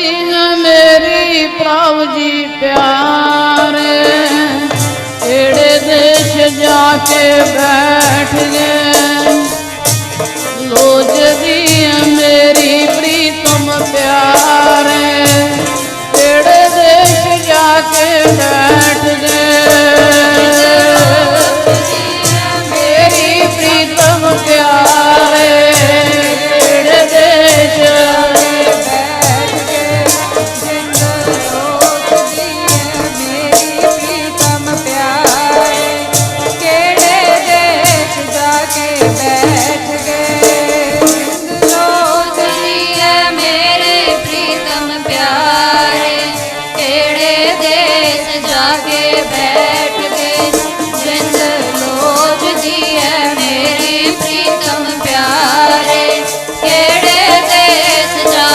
ਰਤੀਨ ਮੇਰੀ ਪ੍ਰਭ ਜੀ ਪਿਆਰੇ। ਕਿਹੜੇ ਦੇਸ਼ ਜਾ ਕੇ ਬੈ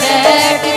बैठ